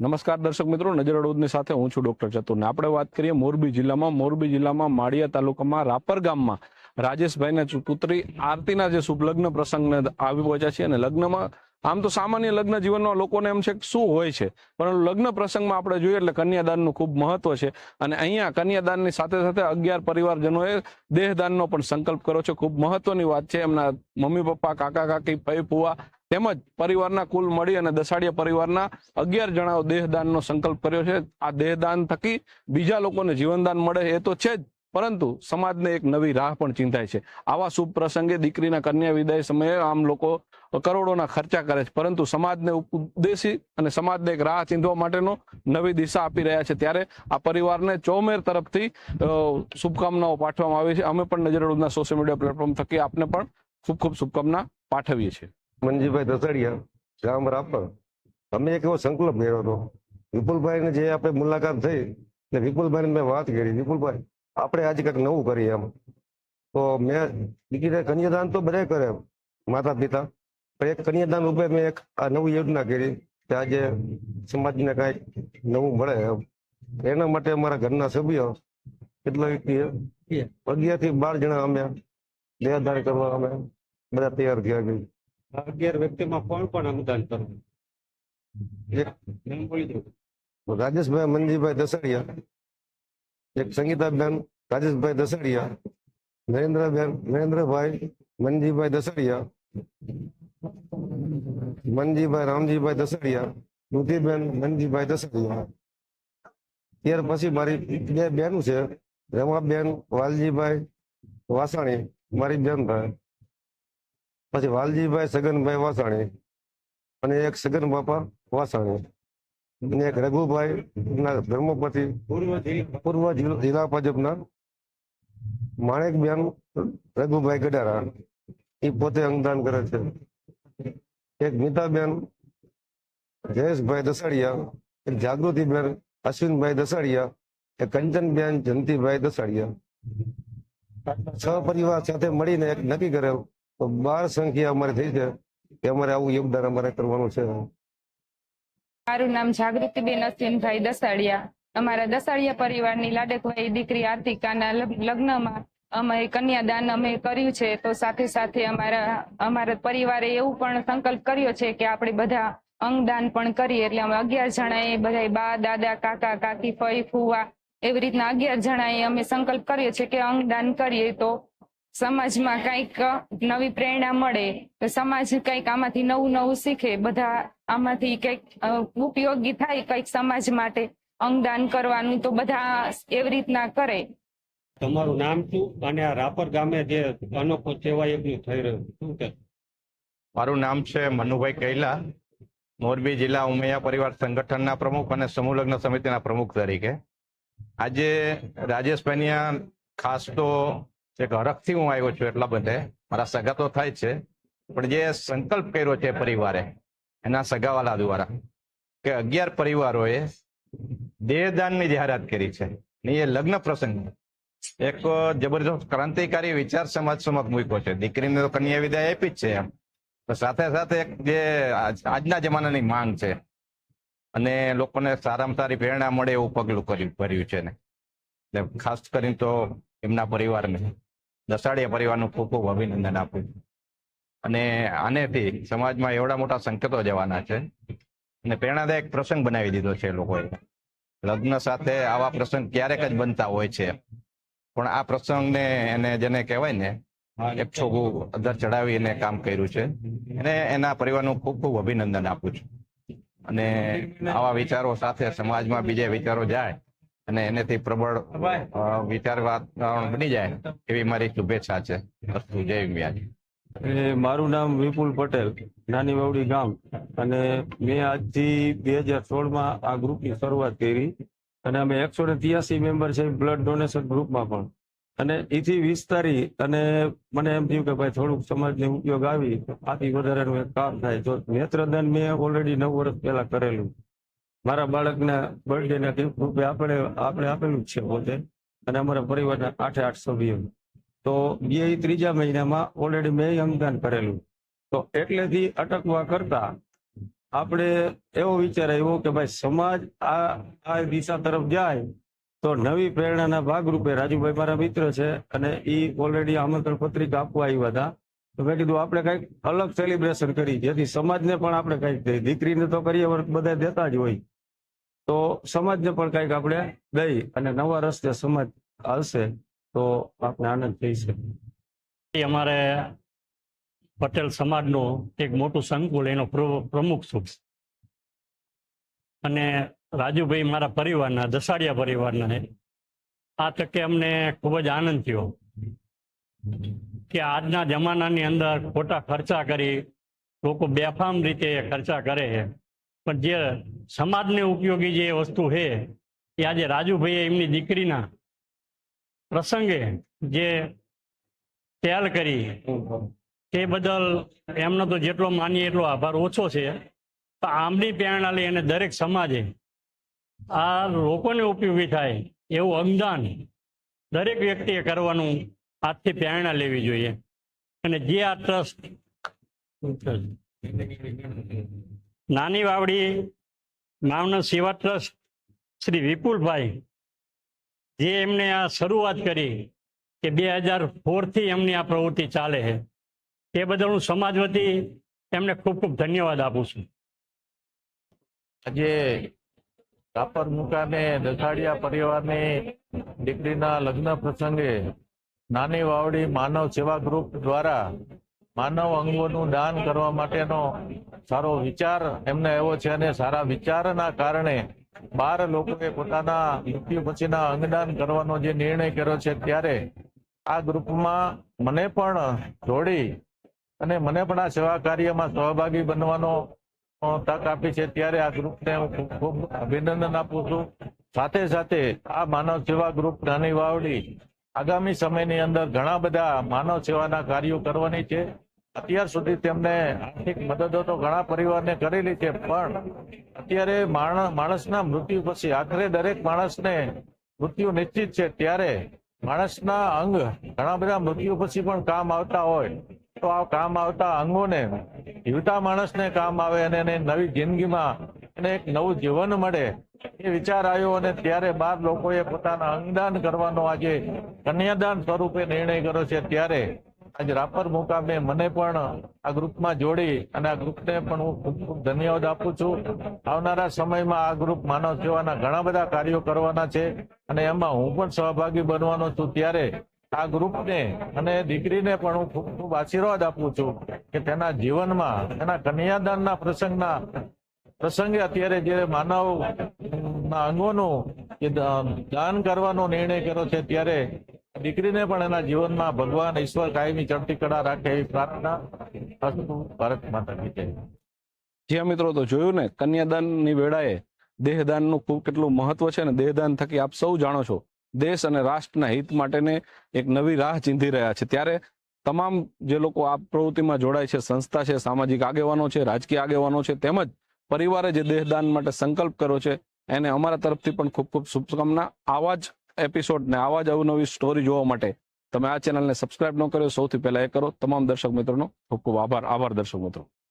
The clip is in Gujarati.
નમસ્કાર દર્શક મિત્રો, નજર અડોદની સાથે હું છું ડોક્ટર ચતુર ને આપણે વાત કરીએ મોરબી જિલ્લામાં. મોરબી જિલ્લામાં માળિયા તાલુકામાં રાપર ગામમાં રાજેશભાઈના પુત્રી આરતીના જે શુભ લગ્ન પ્રસંગને આવી પહોંચ્યા છે અને લગ્નમાં આમ તો સામાન્ય લગ્ન જીવનમાં લોકોને એમ છે કે શું હોય છે? પરંતુ લગ્ન પ્રસંગમાં આપણે જોઈએ એટલે કન્યાદાનનું ખૂબ મહત્વ છે. અને અહીંયા કન્યાદાનની સાથે સાથે અગિયાર પરિવારજનોએ દેહદાનનો પણ સંકલ્પ કર્યો છે. ખૂબ મહત્વની વાત છે. એમના મમ્મી પપ્પા, કાકા, કાકી ફઈ ફુવા તેમજ પરિવારના કુલ મળી અને દસાડિયા પરિવારના અગિયાર જણાઓ દેહદાનનો સંકલ્પ કર્યો છે. આ દેહદાન થકી બીજા લોકોને જીવનદાન મળે એ તો છે જ, પરંતુ સમાજને એક નવી રાહ પણ ચિંતાય છે. આવા શુભ પ્રસંગે દીકરીના કન્યા વિદાય સમયે આમ લોકો કરોડોના ખર્ચા કરે છે, પરંતુ સમાજને ઉપદેશી અને સમાજને એક રાહ ચીંધવા માટેનો નવી દિશા આપી રહ્યા છે. ત્યારે આ પરિવારને ચોમેર તરફથી શુભકામનાઓ પાઠવવામાં આવી છે. અમે પણ નજરડોદના સોશિયલ મીડિયા પ્લેટફોર્મ થકી આપને પણ ખૂબ ખૂબ શુભકામના પાઠવીએ છીએ. મનજીભાઈ દસડિયા ગામ રાપર. અમે એક એવો સંકલ્પ કર્યો હતો. વિપુલભાઈને જે આપણે મુલાકાત થઈ એટલે વિપુલભાઈને મેં વાત કરી. વિપુલભાઈ આપણે આજે કંઈક નવું કરીએ એમ. તો મેં દીકરીને કન્યાદાન તો બધા કરે માતા પિતા પણ એક કન્યાદાન રૂપે મેં એક આ નવી યોજના કરી કે આજે સમાજને કાંઈક નવું મળે એમ. એના માટે અમારા ઘરના સભ્યો કેટલા વ્યક્તિ અગિયારથી બાર જણા અમે. દેહદાન કરવા અમે બધા તૈયાર થયા ગઈ અગિયાર વ્યક્તિમાં કોણ પણ અનુદાન કરવું? રાજેશભાઈ મનજીભાઈ દસડિયા, એક સંગીતાબેન રાજેશભાઈ દસડિયા, નરેન્દ્રબેન નરેન્દ્રભાઈ મનજીભાઈ દસડિયા મનજીભાઈ રામજીભાઈ દસડિયા રુધિબેન મનજીભાઈ દસડિયા. ત્યાર પછી મારી બે બેન છે, રમાબેન વાલજીભાઈ વાસાણી, મારી બેન થાય પછી વાલજીભાઈ સગનભાઈ વાસાણી અને એક સગન બાપા વાસાણી અને એક રઘુભાઈ ના ધર્મપતિ પૂર્વ જિલ્લા ભાજપના માણેકબેન રઘુભાઈ ગડારા એ પોતે અંગદાન કરે છે. એક નીતાબેન જયેશભાઈ દસાડિયા એક જાગૃતિબેન, અશ્વિનભાઈ દસાડિયા એક કંચનબેન, જયંતિભાઈ દસાડિયા છ પરિવાર સાથે મળીને એક નક્કી કરેલ તો બાર સંખ્યા અમારે થઈ છે. કે અમારે આવું યોગદાન અમારે કરવાનું છે. મારું નામ જાગૃતિબેન અશ્વિનભાઈ દસાડિયા અમારા દસાડિયા પરિવારની લાડકભાઈ દીકરી આર્તિકાના લગ્નમાં અમે કન્યાદાન અમે કર્યું છે. તો સાથે સાથે અમારા અમારા પરિવારે એવું પણ સંકલ્પ કર્યો છે કે આપણે બધા અંગદાન પણ કરીએ. એટલે અમે અગિયાર જણાએ બધા બા, દાદા, કાકા, કાકી, ફઈ, ફુવા એવી રીતના અગિયાર જણાએ અમે સંકલ્પ કર્યો છે કે અંગદાન કરીએ. તો સમાજમાં કંઈક નવી પ્રેરણા મળે તો સમાજ કંઈક આમાંથી નવું નવું શીખે બધા આમાંથી કંઈક ઉપયોગી થાય કંઈક સમાજ માટે અંગદાન કરવાનું તો બધા એવી રીતના કરે. તમારું નામ શું? અને આ રાપર ગામે જે અનોખો સેવા યજ્ઞ થઈ રહ્યું શું કે મારું નામ છે મનુભાઈ કૈલા મોરબી જિલ્લા ઉમૈયા પરિવાર સંગઠનના પ્રમુખ અને સમૂહ લગ્ન સમિતિના પ્રમુખ તરીકે. આજે રાજેશભાઈની આ ખાસ તો એક ઘરકથી હું આવ્યો છું એટલા બધે, મારા સગા તો થાય છે, પણ જે સંકલ્પ કર્યો છે પરિવારે, એના સગાવાલા દ્વારા, કે અગિયાર પરિવારોએ દેહદાનની જાહેરાત કરી છે. ને એ લગ્ન પ્રસંગ એક જબરજસ્ત ક્રાંતિકારી વિચાર સમાજ સમક્ષ મૂક્યો છે. દીકરીને તો કન્યા વિદાય આપી જ છે એમ. સાથે સાથે એક જે આજના જમાનાની માંગ છે, અને લોકોને સારામાં સારી પ્રેરણા મળે એવું પગલું કર્યું, ભર્યું છે ને ખાસ કરીને તો એમના પરિવારને. દસાડિયા પરિવારનું ખૂબ ખૂબ અભિનંદન આપું છું અને આનેથી સમાજમાં એવડા મોટા સંકેતો જવાના છે. અને પ્રેરણાદાયક પ્રસંગ બનાવી દીધો છે લોકોએ. લગ્ન સાથે આવા પ્રસંગ ક્યારેક જ બનતા હોય છે. પણ આ પ્રસંગને એને જેને કહેવાય ને, એક છોકું અધર ચડાવીને કામ કર્યું છે. અને એના પરિવારનું ખૂબ ખૂબ અભિનંદન આપું છું. અને આવા વિચારો સાથે સમાજમાં બીજે વિચારો જાય અને એનેથી પ્રબળ વિચાર વાતાવરણ બની જાય એવી મારી શુભેચ્છા છે. અસ્તુ જય વ્યાજી એ મારું નામ વિપુલ પટેલ, નાની વાવડી ગામ. અને મેં આજથી બે હજાર સોળમાં આ ગ્રુપની શરૂઆત કરી. અને અમે એકસો ને ત્યાસી મેમ્બર છે બ્લડ ડોનેશન ગ્રુપમાં પણ. અને એથી વિસ્તારી અને મને એમ થયું કે ભાઈ થોડુંક સમાજને ઉપયોગ આવી, આથી વધારાનું એક કામ થાય. તો નેત્રદાન મેં ઓલરેડી નવ વર્ષ પહેલા કરેલું. મારા બાળકના બર્થડે ના gift રૂપે આપણે આપણે આપેલું છે પોતે અને અમારા પરિવારના આઠે આઠ સભ્યો. તો બે ત્રીજા મહિનામાં ઓલરેડી મેં અંગદાન કરેલું તો એટલેથી અટકવા કરતા આપણે એવો વિચાર આવ્યો કે ભાઈ સમાજ આ આ દિશા તરફ જાય, તો નવી પ્રેરણાના ભાગરૂપે રાજુભાઈ મારા મિત્ર છે અને એ ઓલરેડી આમંત્રણ પત્રિકા આપવા આવ્યા હતા. તો મેં કીધું આપણે કંઈક અલગ સેલિબ્રેશન કરી, જેથી સમાજને પણ આપણે કંઈક દીકરીને તો કરીએ વર્ક બધા દેતા જ હોય. તો સમાજને પણ કંઈક આપણે દઈ અને નવા રસ્તે સમાજ હાલશે તો આપણે આનંદ થઈ શકે. અમારે પટેલ સમાજનું એક મોટું સંકુલ, એનો પ્રમુખ છું. અને રાજુભાઈ મારા પરિવારના, દસાડિયા પરિવારના આ તકે અમને ખૂબ જ આનંદ થયો કે આજના જમાનાની અંદર ખોટા ખર્ચા કરી લોકો બેફામ રીતે ખર્ચા કરે છે. પણ જે સમાજને ઉપયોગી જે વસ્તુ છે એ આજે રાજુભાઈએ એમની દીકરીના પ્રસંગે જે પહેલ કરી, તે બદલ એમનો તો જેટલો માનીએ એટલો આભાર ઓછો છે. તો આમની પ્રેરણા લઈ અને દરેક સમાજે આ લોકોને ઉપયોગી થાય એવું અંગદાન દરેક વ્યક્તિએ કરવાનું આજથી પ્રેરણા લેવી જોઈએ. અને જે આ ટ્રસ્ટ નાની વાવડી માનવ સેવા ટ્રસ્ટ, શ્રી વિપુલભાઈ, જે એમને આ શરૂઆત કરી કે બે હજાર ફોરથી એમની આ પ્રવૃત્તિ ચાલે છે. તે બદલ હું સમાજ વતી એમને ખૂબ ખૂબ ધન્યવાદ આપું છું. આજે રાપર મુકામે દસાડિયા પરિવારની, દીકરીના લગ્ન પ્રસંગે નાની વાવડી માનવ સેવા ગ્રુપ દ્વારા માનવ અંગોનું દાન કરવા માટેનો સારો વિચાર એમને આવ્યો છે અને સારા વિચારના કારણે બાર લોકોએ પોતાના મૃત્યુ પછીના અંગદાન કરવાનો જે નિર્ણય કર્યો છે ત્યારે આ ગ્રુપમાં મને પણ જોડી અને મને પણ આ સેવા કાર્યમાં સહભાગી બનવાનો તક આપી છે. ત્યારે આ ગ્રુપને હું ખૂબ ખૂબ અભિનંદન આપું છું. સાથે સાથે આ માનવ સેવા ગ્રુપ નાની વાવડી આગામી સમયની અંદર ઘણા બધા માનવ સેવાના કાર્યો કરવાની છે. અત્યાર સુધી તેમને આર્થિક મદદો તો ઘણા પરિવારને કરેલી છે, પણ અત્યારે માણ- માણસના મૃત્યુ પછી આખરે દરેક માણસને મૃત્યુ નિશ્ચિત છે. ત્યારે માણસના અંગ ઘણા બધા મૃત્યુ પછી પણ કામ આવતા હોય. તો આ કામ આવતા અંગોને જીવતા માણસને કામ આવે અને એને નવી જિંદગીમાં એને એક નવું જીવન મળે એ વિચાર આવ્યો અને ત્યારે બાર લોકોએ પોતાના અંગદાન કરવાનો આજે કન્યાદાન સ્વરૂપે નિર્ણય કર્યો છે. ત્યારે આજે રાપર મુકામે મને પણ આ ગ્રુપમાં જોડી અને આ ગ્રુપને પણ હું ખૂબ ખૂબ ધન્યવાદ આપું છું. આવનારા સમયમાં આ ગ્રુપ માનવ સેવાના ઘણા બધા કાર્યો કરવાના છે અને એમાં હું પણ સહભાગી બનવાનો છું ત્યારે આ ગ્રુપને અને દીકરીને પણ હું ખૂબ ખૂબ આશીર્વાદ આપું છું કે તેના જીવનમાં, તેના કન્યાદાનના પ્રસંગના પ્રસંગે અત્યારે જે માનવ અંગોનું દાન કરવાનો નિર્ણય કર્યો છે ત્યારે દીકરીને પણ એના જીવનમાં ભગવાન ઈશ્વર કાયમી ચડતી કળા રાખે એવી પ્રાર્થના ભારત માતા કી જય મિત્રો, તો જોયું ને, કન્યાદાનની વેળાએ દેહદાનનું ખૂબ કેટલું મહત્વ છે ને, દેહદાન થકી આપ સૌ જાણો છો, દેશ અને રાષ્ટ્રના હિત માટેને એક નવી રાહ ચીંધી રહ્યા છે. ત્યારે તમામ જે લોકો આ પ્રવૃત્તિમાં જોડાય છે, સંસ્થા છે, સામાજિક આગેવાનો છે, રાજકીય આગેવાનો છે, તેમજ પરિવારે જે દેહદાન માટે સંકલ્પ કર્યો છે, એને અમારા તરફથી પણ ખૂબ ખૂબ શુભકામના. આવા જ એપિસોડ ને આવા જ અવનવી સ્ટોરી જોવા માટે તમે આ ચેનલને સબસ્ક્રાઇબ ન કર્યો, સૌથી પહેલા એ કરો. તમામ દર્શક મિત્રોનો ખૂબ ખૂબ આભાર. આભાર દર્શક મિત્રો.